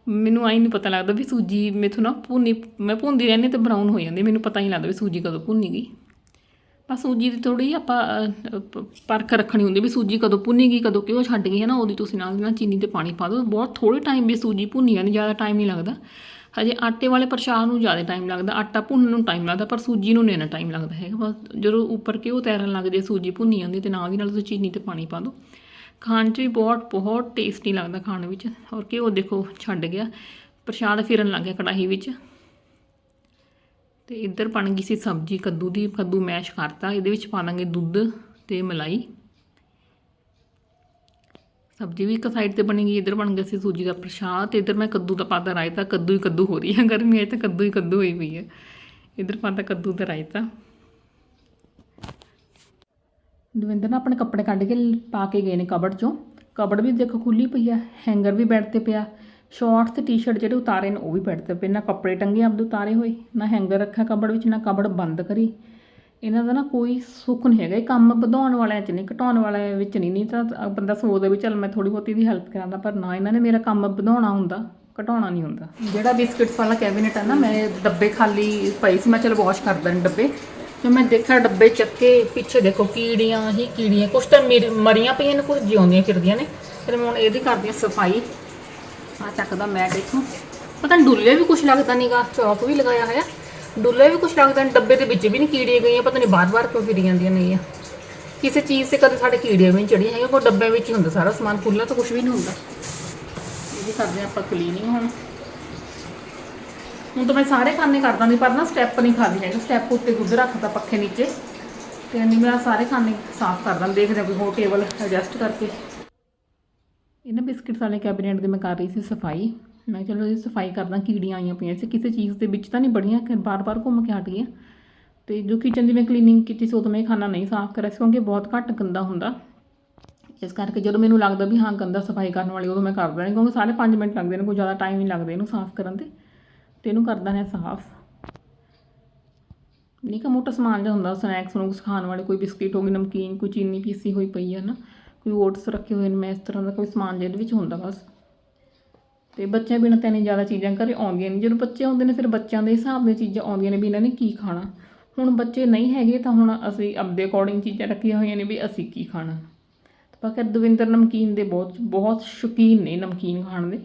ਮੈਨੂੰ ਆਈ ਨਹੀਂ ਪਤਾ ਲੱਗਦਾ ਵੀ ਸੂਜੀ ਮੇਥੋਂ ਨਾ ਭੁੰਨੀ, ਮੈਂ ਭੁੰਦੀ ਰਹਿੰਦੀ ਤੇ ਬਰਾਊਨ ਹੋ ਜਾਂਦੀ ਮੈਨੂੰ ਪਤਾ ਹੀ ਨਹੀਂ ਲੱਗਦਾ ਵੀ ਸੂਜੀ ਕਦੋਂ ਭੁੰਨੀ ਗਈ। ਪਰ ਸੂਜੀ ਦੀ ਥੋੜੀ ਆਪਾਂ ਪਰਖ ਰੱਖਣੀ ਹੁੰਦੀ ਵੀ ਸੂਜੀ ਕਦੋਂ ਭੁੰਨੀ ਗਈ ਕਦੋਂ ਕਿਉਂ ਛੱਡ ਗਈ ਹੈ ਨਾ, ਉਹਦੀ ਤੁਸੀਂ ਨਾਲ ਦੀ ਨਾਲ ਚੀਨੀ ਤੇ ਪਾਣੀ ਪਾ ਦਿਓ। ਬਹੁਤ ਥੋੜੇ ਟਾਈਮ ਵੀ ਸੂਜੀ ਭੁੰਨੀ ਜਾਂਦੀ ਜ਼ਿਆਦਾ ਟਾਈਮ ਨਹੀਂ ਲੱਗਦਾ। ਹਜੇ ਆਟੇ ਵਾਲੇ ਪ੍ਰਸ਼ਾਦ ਨੂੰ ਜ਼ਿਆਦਾ ਟਾਈਮ ਲੱਗਦਾ, ਆਟਾ ਭੁੰਨਣ ਨੂੰ ਟਾਈਮ ਲੱਗਦਾ, ਪਰ ਸੂਜੀ ਨੂੰ ਨਹੀਂ ਇੰਨਾ ਟਾਈਮ ਲੱਗਦਾ ਹੈਗਾ। ਬਸ ਜਦੋਂ ਉੱਪਰ ਘਿਓ ਤੈਰਨ ਲੱਗ ਜੇ ਸੂਜੀ ਭੁੰਨੀ ਜਾਂਦੀ ਤੇ ਨਾਲ ਦੀ ਨਾਲ ਤੁਸੀਂ ਚੀਨੀ ਤੇ ਪਾਣੀ ਪਾ ਦਿਓ। ਖਾਣ 'ਚ ਵੀ ਬਹੁਤ ਬਹੁਤ ਟੇਸਟੀ ਲੱਗਦਾ ਖਾਣ ਵਿੱਚ। ਔਰ ਘਿਓ ਦੇਖੋ, ਛੱਡ ਗਿਆ। ਪ੍ਰਸ਼ਾਦ ਫਿਰਨ ਲੱਗ ਗਿਆ ਕੜਾਹੀ ਵਿੱਚ। ਤੇ ਇੱਧਰ ਬਣ ਗਈ ਸੀ ਸਬਜ਼ੀ ਕੱਦੂ ਦੀ, ਕੱਦੂ ਮੈਸ਼ ਕਰਤਾ, ਇਹਦੇ ਵਿੱਚ ਪਾ ਲਾਂਗੇ ਦੁੱਧ ਤੇ ਮਲਾਈ। ਸਬਜ਼ੀ ਵੀ ਇੱਕ ਸਾਈਡ ਤੇ ਬਣੀ ਗਈ, ਇੱਧਰ ਬਣ ਗਿਆ ਸੀ ਸੂਜੀ ਦਾ ਪ੍ਰਸ਼ਾਦ ਤੇ ਇੱਧਰ ਮੈਂ ਕੱਦੂ ਦਾ ਪਾਤਾ ਰਾਇਤਾ, ਕੱਦੂ ਹੀ ਕੱਦੂ ਹੋ ਰਹੀ ਹੈ ਗਰਮੀ ਆਈ ਤਾਂ ਕੱਦੂ ਹੀ ਕੱਦੂ ਹੋਈ ਪਈ ਹੈ। ਇੱਧਰ ਪਾਤਾ ਕੱਦੂ ਦਾ ਰਾਇਤਾ। ਦਵਿੰਦਰ ਨਾ ਆਪਣੇ ਕੱਪੜੇ ਕੱਢ ਕੇ ਪਾ ਕੇ ਗਏ ਨੇ ਕਬੜ ਚੋਂ। ਕਬੜ ਵੀ ਦੇਖੋ ਖੁੱਲੀ ਪਈ ਆ ਹੈਂਗਰ ਵੀ ਬੈੱਡ ਤੇ ਪਿਆ। ਸ਼ਾਰਟਸ ਤੇ ਟੀ-ਸ਼ਰਟ ਜਿਹੜੇ ਉਤਾਰੇ ਨੇ, ਉਹ ਵੀ ਬੈੱਡ ਤੇ ਪਏ, ਨਾ ਕੱਪੜੇ ਟੰਗੇ ਆਪਦੇ ਉਤਾਰੇ ਹੋਏ, ਨਾ ਹੈਂਗਰ ਰੱਖਿਆ ਕਬੜ ਵਿੱਚ, ਨਾ ਕਬੜ ਬੰਦ ਕਰੀ। ਇਹਨਾਂ ਦਾ ਨਾ ਕੋਈ ਸੁੱਖ ਨਹੀਂ ਹੈਗਾ, ਇਹ ਕੰਮ ਵਧਾਉਣ ਵਾਲਿਆਂ 'ਚ ਨਹੀਂ, ਘਟਾਉਣ ਵਾਲਿਆਂ ਵਿੱਚ ਨਹੀਂ ਨਹੀਂ ਤਾਂ ਬੰਦਾ ਸੋਚਦਾ ਵੀ ਚੱਲ ਮੈਂ ਥੋੜੀ ਬਹੁਤੀ ਦੀ ਹੈਲਪ ਕਰਾਂਦਾ, ਪਰ ਨਾ ਇਹਨਾਂ ਨੇ ਮੇਰਾ ਕੰਮ ਵਧਾਉਣਾ ਹੁੰਦਾ, ਘਟਾਉਣਾ ਨਹੀਂ ਹੁੰਦਾ। ਜਿਹੜਾ ਬਿਸਕਟਸ ਵਾਲਾ ਕੈਬਿਨੇਟ ਆ ਨਾ, ਮੈਂ ਡੱਬੇ ਖਾਲੀ ਪਈ ਸੀ, ਮੈਂ ਚਲ ਵਾਸ਼ ਕਰ ਦਾਂ ਡੱਬੇ। ਜੋ ਮੈਂ ਦੇਖਿਆ ਡੱਬੇ ਚੱਕੇ, ਪਿੱਛੇ ਦੇਖੋ ਕੀੜੀਆਂ ਹੀ ਕੀੜੀਆਂ, ਕੁਛ ਤਾਂ ਮੇਰੀ- ਮਰੀਆਂ ਪਈਆਂ ਨੇ, ਕੁਝ ਜਿਉਂਦੀਆਂ ਫਿਰਦੀਆਂ ਨੇ। ਫਿਰ ਮੈਂ ਹੁਣ ਇਹਦੀ ਕਰਦੀ ਹਾਂ ਸਫ਼ਾਈ। ਆ ਚੱਕਦਾ ਮੈਂ ਦੇਖੋ। ਪਤਾ ਨੀ ਡੁੱਲੇ ਵੀ ਕੁਝ ਲੱਗਦਾ ਨਹੀਂਗਾ ਚੌਕ ਵੀ ਲਗਾਇਆ ਹੋਇਆ। ਡੁੱਲੇ ਵੀ ਕੁਝ ਲੱਗਦਾ ਡੱਬੇ ਦੇ ਵਿੱਚ ਵੀ ਨਹੀਂ ਕੀੜੀਆਂ ਗਈਆਂ, ਪਤਾ ਨਹੀਂ ਬਾਰ-ਬਾਰ ਕਿਉਂ ਫਿਰੀ ਜਾਂਦੀਆਂ ਨਹੀਂ ਆ ਕਿਸੇ ਚੀਜ਼ ਤੇ ਕਦੇ ਸਾਡੇ ਕੀੜੀਆਂ ਵੀ ਨਹੀਂ ਚੜੀਆਂ ਹੈਗੀਆਂ, ਕੋਈ ਡੱਬਿਆਂ ਵਿੱਚ ਹੀ ਹੁੰਦਾ ਸਾਰਾ ਸਮਾਨ ਖੁੱਲ੍ਹਾ ਤਾਂ ਕੁਝ ਵੀ ਨਹੀਂ ਹੁੰਦਾ। ਇਹ ਵੀ ਕਰਦੇ ਹਾਂ ਆਪਾਂ ਕਲੀਨਿੰਗ ਹੁਣ। ਹੁਣ ਤਾਂ ਮੈਂ ਸਾਰੇ ਖਾਨੇ ਕਰਦਾ ਨਹੀਂ ਪਰ ਨਾ ਸਟੈਪ ਨਹੀਂ ਖਾਦੀ ਹੈਗੀ। ਸਟੈਪ ਉੱਤੇ ਦੁੱਧ ਰੱਖਦਾ ਪੱਖੇ ਨੀਚੇ। ਤੇ ਨਹੀਂ ਮੇਰਾ ਸਾਰੇ ਖਾਨੇ ਸਾਫ਼ ਕਰਦਾ ਦੇਖਦੇ ਹਾਂ ਕੋਈ ਹੋਰ ਟੇਬਲ ਐਡਜਸਟ ਕਰਕੇ। ਇਹਨਾਂ ਬਿਸਕਿਟਸ ਵਾਲੇ ਕੈਬਨਿਟ ਦੇ ਮੈਂ ਕਰ ਰਹੀ ਸੀ ਸਫ਼ਾਈ। ਮੈਂ ਚਲੋ ਇਹ ਸਫ਼ਾਈ ਕਰਦਾ, ਕੀੜੀਆਂ ਆਈਆਂ ਪਈਆਂ ਸੀ। ਕਿਸੇ ਚੀਜ਼ ਦੇ ਵਿੱਚ ਤਾਂ ਨਹੀਂ ਬੜੀਆਂ, ਕਿ ਬਾਰ-ਬਾਰ ਘੁੰਮ ਕੇ ਹਟ ਗਈਆਂ। ਤੇ ਜੋ ਕਿਚਨ ਦੀ ਮੈਂ ਕਲੀਨਿੰਗ ਕੀਤੀ ਸੀ, ਉਦੋਂ ਮੈਂ ਇਹ ਖਾਣਾ ਨਹੀਂ ਸਾਫ਼ ਕਰਿਆ ਸੀ, ਕਿਉਂਕਿ ਬਹੁਤ ਘੱਟ ਗੰਦਾ ਹੁੰਦਾ। ਇਸ ਕਰਕੇ ਜਦੋਂ ਮੈਨੂੰ ਲੱਗਦਾ ਵੀ ਹਾਂ, ਗੰਦਾ ਸਫ਼ਾਈ ਕਰਨ ਵਾਲੀ, ਉਦੋਂ ਮੈਂ ਕਰ ਦੇਣੀ ਕਿਉਂਕਿ ਸਾਰੇ 5 ਮਿੰਟ ਲੱਗਦੇ ਨੇ, ਕੋਈ ਜ਼ਿਆਦਾ ਟਾਈਮ ਨਹੀਂ ਲੱਗਦਾ ਇਹਨੂੰ ਸਾਫ਼ ਕਰਨ ਤੇ। ਤੇ ਇਹਨੂੰ ਕਰਦਾ ਨੇ ਸਾਫ਼। ਨਿੱਕਾ ਮੋਟਾ ਸਮਾਨ ਜਿਹਾ ਹੁੰਦਾ ਸਨੈਕਸ ਨੂੰ ਖਾਣ ਵਾਲੇ, ਕੋਈ ਬਿਸਕਿਟ ਹੋ ਗਈ, ਨਮਕੀਨ, ਕੋਈ ਚੀਨੀ ਪੀਸੀ ਹੋਈ ਪਈ ਹੈ ਨਾ। ਕੋਈ ਓਟਸ ਰੱਖੇ ਹੋਏ ਨੇ, ਮੈਂ ਇਸ ਤਰ੍ਹਾਂ ਦਾ ਕੋਈ ਸਮਾਨ ਜਿਹਦੇ ਵਿੱਚ ਹੁੰਦਾ ਬਸ। ਤੇ ਬੱਚਿਆਂ ਬਿਨਾਂ ਤਾਂ ਨਹੀਂ ਜ਼ਿਆਦਾ ਚੀਜ਼ਾਂ ਘਰੇ ਆਉਂਦੀਆਂ ਨਹੀਂ ਜਦੋਂ ਬੱਚੇ ਆਉਂਦੇ ਨੇ, ਫਿਰ ਬੱਚਿਆਂ ਦੇ ਹਿਸਾਬ ਦੀਆਂ ਚੀਜ਼ਾਂ ਆਉਂਦੀਆਂ ਨੇ ਵੀ ਇਹਨਾਂ ਨੇ ਕੀ ਖਾਣਾ। ਹੁਣ ਬੱਚੇ ਨਹੀਂ ਹੈਗੇ ਤਾਂ ਹੁਣ ਅਸੀਂ ਆਪਦੇ ਅਕੋਰਡਿੰਗ ਚੀਜ਼ਾਂ ਰੱਖੀਆਂ ਹੋਈਆਂ ਨੇ ਵੀ ਅਸੀਂ ਕੀ ਖਾਣਾ। ਬਾਕੀ ਦਵਿੰਦਰ ਨਮਕੀਨ ਦੇ ਬਹੁਤ ਬਹੁਤ ਸ਼ੌਕੀਨ ਨੇ ਨਮਕੀਨ ਖਾਣ ਦੇ।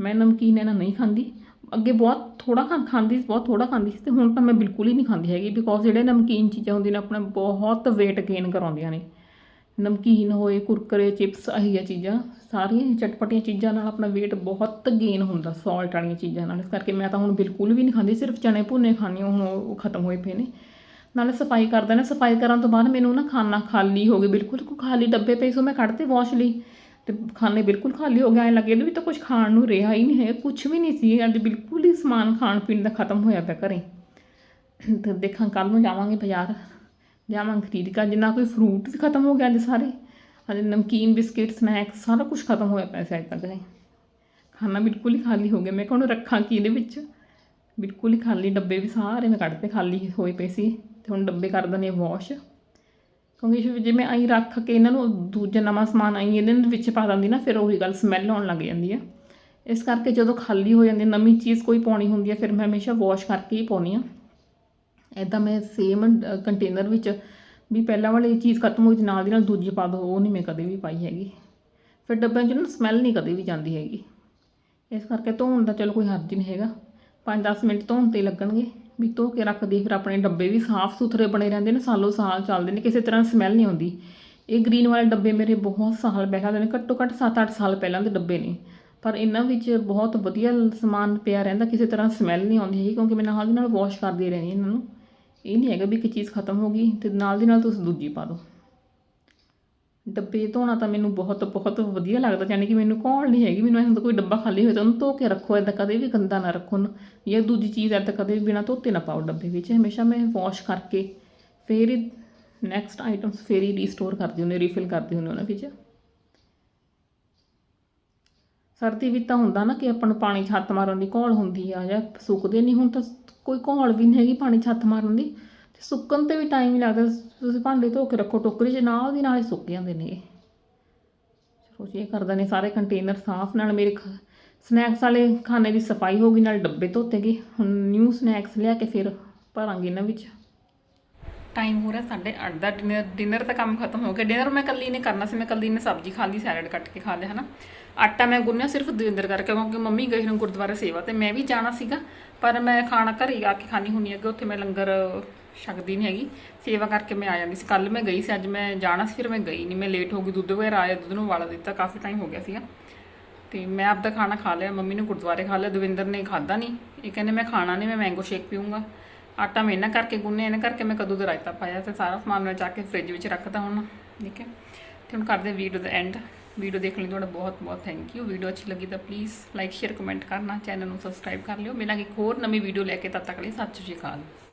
ਮੈਂ ਨਮਕੀਨ ਇਹਨਾਂ ਨਹੀਂ ਖਾਂਦੀ। ਅੱਗੇ ਬਹੁਤ ਥੋੜਾ ਖਾ, ਖਾਂਦੀ ਸੀ ਬਹੁਤ ਥੋੜਾ ਖਾਂਦੀ ਸੀ ਤੇ ਹੁਣ ਤਾਂ ਮੈਂ ਬਿਲਕੁਲ ਹੀ ਨਹੀਂ ਖਾਂਦੀ ਹੈਗੀ ਬਿਕੋਜ਼ ਜਿਹੜੇ ਨਮਕੀਨ ਚੀਜ਼ਾਂ ਹੁੰਦੀਆਂ ਨੇ, ਆਪਣਾ ਬਹੁਤ weight gain ਕਰਾਉਂਦੀਆਂ ਨੇ। ਨਮਕੀਨ ਹੋਏ, ਕੁਰਕਰੇ, ਚਿਪਸ ਆਹੀ ਜਿਹੀਆਂ ਚੀਜ਼ਾਂ, ਸਾਰੀਆਂ ਚਟਪਟੀਆਂ ਚੀਜ਼ਾਂ ਨਾਲ ਆਪਣਾ weight ਬਹੁਤ ਗੇਨ ਹੁੰਦਾ ਸਾਲਟ ਵਾਲੀਆਂ ਚੀਜ਼ਾਂ ਨਾਲ। ਇਸ ਕਰਕੇ ਮੈਂ ਤਾਂ ਹੁਣ ਬਿਲਕੁਲ ਵੀ ਨਹੀਂ ਖਾਂਦੀ, ਸਿਰਫ ਚਣੇ ਭੁੰਨੇ ਖਾਣੀ ਹੁਣ ਉਹ ਖਤਮ ਹੋਏ ਪਏ ਨੇ। ਨਾਲੇ ਸਫ਼ਾਈ ਕਰਦਾ ਨਾ, ਸਫ਼ਾਈ ਕਰਨ ਤੋਂ ਬਾਅਦ ਮੈਨੂੰ ਨਾ ਖਾਣਾ ਖਾਲੀ ਹੋ ਗਏ ਬਿਲਕੁਲ ਕੋਈ ਖਾਲੀ ਡੱਬੇ ਪਏ ਸੋ ਮੈਂ ਕੱਢਤੇ ਵਾਸ਼ ਲਈ ਤੇ ਖਾਣੇ ਬਿਲਕੁਲ ਖਾਲੀ ਹੋ ਗਏ। ਐਂ ਲੱਗੇ ਇਹਦੇ ਵੀ ਤਾਂ ਕੁਝ ਖਾਣ ਨੂੰ ਰਿਹਾ ਹੀ ਨਹੀਂ ਹੈ ਕੁਝ ਵੀ ਨਹੀਂ ਸੀ, ਅੱਜ ਬਿਲਕੁਲ ਹੀ ਸਮਾਨ ਖਾਣ ਪੀਣ ਦਾ ਖਤਮ ਹੋਇਆ ਪਿਆ ਘਰੇ। ਤੇ ਦੇਖਾਂ ਕੱਲ ਨੂੰ ਜਾਵਾਂਗੇ ਬਾਜ਼ਾਰ। ਜਾਵਾਂਗੇ ਖਰੀਦ ਕੇ ਜਿੰਨਾ ਕੋਈ ਫਰੂਟ ਵੀ ਖਤਮ ਹੋ ਗਿਆ ਅੱਜ ਸਾਰੇ। ਅੱਜ ਨਮਕੀਨ, ਬਿਸਕਿਟ ਸਨੈਕਸ ਸਾਰਾ ਕੁਝ ਖਤਮ ਹੋਇਆ ਪਿਆ ਸੀ ਅੱਜ ਤੱਕ ਦੇ ਖਾਣਾ ਬਿਲਕੁਲ ਹੀ ਖਾਲੀ ਹੋ ਗਿਆ। ਮੈਂ ਕਿਹਾ ਹੁਣ ਰੱਖਾਂ ਕੀ ਇਹਦੇ ਵਿੱਚ? ਬਿਲਕੁਲ ਹੀ ਖਾਲੀ ਡੱਬੇ ਵੀ ਸਾਰੇ ਮੈਂ ਕੱਢਤੇ ਖਾਲੀ ਹੋਏ ਪਏ ਸੀ। ਤੇ ਹੁਣ ਡੱਬੇ ਕਰ ਦਨੇ ਵਾਸ਼ ਕਿਉਂਕਿ ਜੇ- ਮੈਂ ਆਈ ਰੱਖ ਕੇ ਇਹਨਾਂ ਨੂੰ ਦੂਜਾ ਨਵਾਂ ਸਮਾਨ ਆਈ ਇਹਨਾਂ ਦੇ ਵਿੱਚ ਪਾ ਦਿੰਦੀ ਨਾ, ਫਿਰ ਉਹੀ ਗੱਲ ਸਮੈਲ ਆਉਣ ਲੱਗ ਜਾਂਦੀ ਹੈ ਇਸ ਕਰਕੇ ਜਦੋਂ ਖਾਲੀ ਹੋ ਜਾਂਦੀ ਨਵੀਂ ਚੀਜ਼ ਕੋਈ ਪਾਉਣੀ ਹੁੰਦੀ ਹੈ ਫਿਰ ਮੈਂ ਹਮੇਸ਼ਾ ਵਾਸ਼ ਕਰਕੇ ਹੀ ਪਾਉਣੀ ਆ। ਐਦਾਂ ਮੈਂ ਸੇਮ ਕੰਟੇਨਰ ਵਿੱਚ ਵੀ ਪਹਿਲਾਂ ਵਾਲੀ ਚੀਜ਼ ਖਤਮ ਹੋਈ ਤੇ ਨਾਲ ਦੀ ਨਾਲ ਦੂਜੀ ਪਾ ਦੋ, ਉਹ ਨਹੀਂ ਮੈਂ ਕਦੇ ਵੀ ਪਾਈ ਹੈਗੀ। ਫਿਰ ਡੱਬਿਆਂ 'ਚ ਨਾ ਸਮੈਲ ਨਹੀਂ ਕਦੇ ਵੀ ਜਾਂਦੀ ਹੈਗੀ। ਇਸ ਕਰਕੇ ਧੋਣ ਦਾ ਚਲੋ ਕੋਈ ਹਰਜ ਨਹੀਂ ਹੈਗਾ। 5-10 ਮਿੰਟ ਧੋਣ ਤੇ ਲੱਗਣਗੇ। ਵੀ ਧੋ ਕੇ ਰੱਖਦੀ ਫਿਰ ਆਪਣੇ ਡੱਬੇ ਵੀ ਸਾਫ਼ ਸੁਥਰੇ ਬਣੇ ਰਹਿੰਦੇ ਨੇ, ਸਾਲੋ ਸਾਲ ਚੱਲਦੇ ਨੇ, ਕਿਸੇ ਤਰ੍ਹਾਂ ਸਮੈਲ ਨਹੀਂ ਆਉਂਦੀ। ਇਹ ਗ੍ਰੀਨ ਵਾਲੇ ਡੱਬੇ ਮੇਰੇ ਬਹੁਤ ਸਾਲ ਬੈਠਾ ਨੇ, ਘੱਟੋ ਘੱਟ 7-8 ਸਾਲ ਪਹਿਲਾਂ ਦੇ ਡੱਬੇ ਨੇ। ਪਰ ਇਹਨਾਂ ਵਿੱਚ ਬਹੁਤ ਵਧੀਆ ਸਮਾਨ ਪਿਆ ਰਹਿੰਦਾ, ਕਿਸੇ ਤਰ੍ਹਾਂ ਸਮੈਲ ਨਹੀਂ ਆਉਂਦੀ ਹੈਗੀ, ਕਿਉਂਕਿ ਮੈਂ ਨਾਲ ਦੀ ਨਾਲ ਵਾਸ਼ ਕਰਦੀ ਰਹਿੰਦੀ ਇਹਨਾਂ ਨੂੰ। ਇਹ ਨਹੀਂ ਹੈਗਾ ਵੀ ਇੱਕ ਚੀਜ਼ ਖਤਮ ਹੋ ਗਈ ਤੇ ਨਾਲ ਦੀ ਨਾਲ ਤੁਸੀਂ ਦੂਜੀ ਪਾ ਦਿਓ। ਡੱਬੇ ਧੋਣਾ ਤਾਂ ਮੈਨੂੰ ਬਹੁਤ ਬਹੁਤ ਵਧੀਆ ਲੱਗਦਾ, ਯਾਨੀ ਕਿ ਮੈਨੂੰ ਕੌਣ ਨਹੀਂ ਹੈਗੀ, ਮੈਨੂੰ ਐਂ ਹੁੰਦਾ ਕੋਈ ਡੱਬਾ ਖਾਲੀ ਹੋਇਆ ਤਾਂ ਉਹਨੂੰ ਧੋ ਕੇ ਰੱਖੋ ਐਦਾਂ ਕਦੇ ਵੀ ਗੰਦਾ ਨਾ ਰੱਖੋ ਉਹਨੂੰ। ਜਾਂ ਦੂਜੀ ਚੀਜ਼ ਐਦਾਂ ਕਦੇ ਵੀ ਬਿਨਾਂ ਧੋਤੇ ਨਾ ਪਾਓ ਡੱਬੇ ਵਿੱਚ, ਹਮੇਸ਼ਾ ਮੈਂ ਵਾਸ਼ ਕਰਕੇ ਫੇਰ ਹੀ ਨੈਕਸਟ ਆਈਟਮਸ ਫੇਰ ਹੀ ਰੀਸਟੋਰ ਕਰਦੀ ਹੁੰਦੀ ਰੀਫਿਲ ਕਰਦੀ ਹੁੰਦੀ ਉਹਨਾਂ ਵਿੱਚ। ਸਰਦੀ ਵਿੱਚ ਤਾਂ ਹੁੰਦਾ ਨਾ ਕਿ ਆਪਾਂ ਨੂੰ ਪਾਣੀ ਛੱਤ ਮਾਰਨ ਦੀ ਘੋਲ ਹੁੰਦੀ ਆ ਜਾਂ ਸੁੱਕਦੇ ਨਹੀਂ, ਹੁਣ ਤਾਂ ਕੋਈ ਘੋਲ ਵੀ ਨਹੀਂ ਹੈਗੀ ਪਾਣੀ 'ਚ ਹੱਥ ਮਾਰਨ ਦੀ। ਤੇ ਸੁੱਕਣ ਤੇ ਵੀ ਟਾਈਮ ਹੀ ਲੱਗਦਾ। ਤੁਸੀਂ ਭਾਂਡੇ ਧੋ ਕੇ ਰੱਖੋ ਟੋਕਰੀ 'ਚ, ਨਾਲ ਦੀ ਨਾਲ ਹੀ ਸੁੱਕ ਜਾਂਦੇ ਨੇ ਇਹ। ਚਲੋ ਜੀ, ਇਹ ਕਰਦਾ ਨੇ ਸਾਰੇ ਕੰਟੇਨਰ ਸਾਫ਼। ਨਾਲ ਮੇਰੇ ਸਨੈਕਸ ਵਾਲੇ ਖਾਣੇ ਦੀ ਸਫ਼ਾਈ ਹੋ ਗਈ, ਨਾਲ ਡੱਬੇ ਧੋਤੇ ਗਏ। ਹੁਣ ਨਿਊ ਸਨੈਕਸ ਲਿਆ ਕੇ ਫਿਰ ਭਰਾਂਗੇ ਇਹਨਾਂ ਵਿੱਚ। ਟਾਈਮ ਹੋ ਰਿਹਾ, ਸਾਡੇ 8 ਦਾ ਡਿਨਰ ਡਿਨਰ ਦਾ ਕੰਮ ਖਤਮ ਹੋ ਗਿਆ। ਡਿਨਰ ਮੈਂ ਕੱਲੀ ਨੇ ਕਰਨਾ ਸੀ, ਮੈਂ ਕੱਲੀ ਨੇ ਸਬਜ਼ੀ ਖਾ ਲਈ ਸੈਲਡ ਕੱਟ ਕੇ ਖਾ ਲਿਆ, ਹਨਾ। ਆਟਾ ਮੈਂ ਗੁੰਨਿਆ ਸਿਰਫ ਦਵਿੰਦਰ ਕਰਕੇ, ਕਿਉਂਕਿ ਮੰਮੀ ਗਈ ਨੂੰ ਗੁਰਦੁਆਰਾ ਸੇਵਾ ਤੇ ਮੈਂ ਵੀ ਜਾਣਾ ਸੀਗਾ, ਪਰ ਮੈਂ ਖਾਣਾ ਘਰ ਹੀ ਆ ਕੇ ਖਾਣੀ ਹੁੰਨੀ ਕਿ ਉੱਥੇ ਮੈਂ ਲੰਗਰ ਛਕਦੀ ਨਹੀਂ ਹੈਗੀ। ਸੇਵਾ ਕਰਕੇ ਮੈਂ ਆ ਜਾਂਦੀ ਸੀ। ਕੱਲ ਮੈਂ ਗਈ ਸੀ, ਅੱਜ ਮੈਂ ਜਾਣਾ ਸੀ, ਫਿਰ ਮੈਂ ਗਈ ਨਹੀਂ। ਮੈਂ ਲੇਟ ਹੋ ਗਈ, ਦੁੱਧ ਵਗੈਰਾ ਆਇਆ, ਦੁੱਧ ਨੂੰ ਵਾਲਾ ਦਿੱਤਾ, ਕਾਫੀ ਟਾਈਮ ਹੋ ਗਿਆ ਸੀਗਾ। ਤੇ ਮੈਂ ਆਪਦਾ ਖਾਣਾ ਖਾ ਲਿਆ, ਮੰਮੀ ਨੇ ਗੁਰਦੁਆਰੇ ਖਾ ਲਿਆ, ਦਵਿੰਦਰ ਨੇ ਖਾਦਾ ਨਹੀਂ। ਇਹ ਕਹਿੰਦੇ ਮੈਂ ਖਾਣਾ ਨਹੀਂ, ਮੈਂ ਮੈਂਗੋ ਸ਼ੇਕ ਪੀਊਂਗਾ। ਆਟਾ ਮੈਂ ਇਹਨਾਂ ਕਰਕੇ ਗੁੰਨਿਆ, ਇਹਨਾਂ ਕਰਕੇ ਮੈਂ ਕਦੋਂ ਦਾ ਰਾਇਤਾ ਪਾਇਆ ਤੇ ਸਾਰਾ ਸਮਾਨ ਮੈਂ ਚੱਕ ਕੇ ਫ੍ਰਿਜ ਵਿੱਚ ਰੱਖਦਾ ਹੁਣ, ਠੀਕ ਹੈ। ਤੇ ਹੁਣ ਕਰਦੇ ਵੀਡੀਓ ਦਾ ਐਂਡ ਵੀਡੀਓ ਦੇਖਣ ਲਈ ਤੁਹਾਡਾ ਬਹੁਤ ਬਹੁਤ ਥੈਂਕ ਯੂ ਵੀਡੀਓ ਅੱਛੀ ਲੱਗੀ ਤਾਂ ਪਲੀਜ਼ ਲਾਈਕ ਸ਼ੇਅਰ ਕਮੈਂਟ ਕਰਨਾ। ਚੈਨਲ ਨੂੰ ਸਬਸਕ੍ਰਾਈਬ ਕਰ ਲਿਓ। ਮਿਲਾਂਗੇ ਇੱਕ ਹੋਰ ਨਵੀਂ ਵੀਡੀਓ ਲੈ ਕੇ, ਤਦ ਤੱਕ ਲਈ ਸਤਿ ਸ਼੍ਰੀ ਅਕਾਲ।